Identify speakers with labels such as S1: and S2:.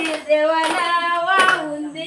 S1: నిర్దేవనావా ఉంది.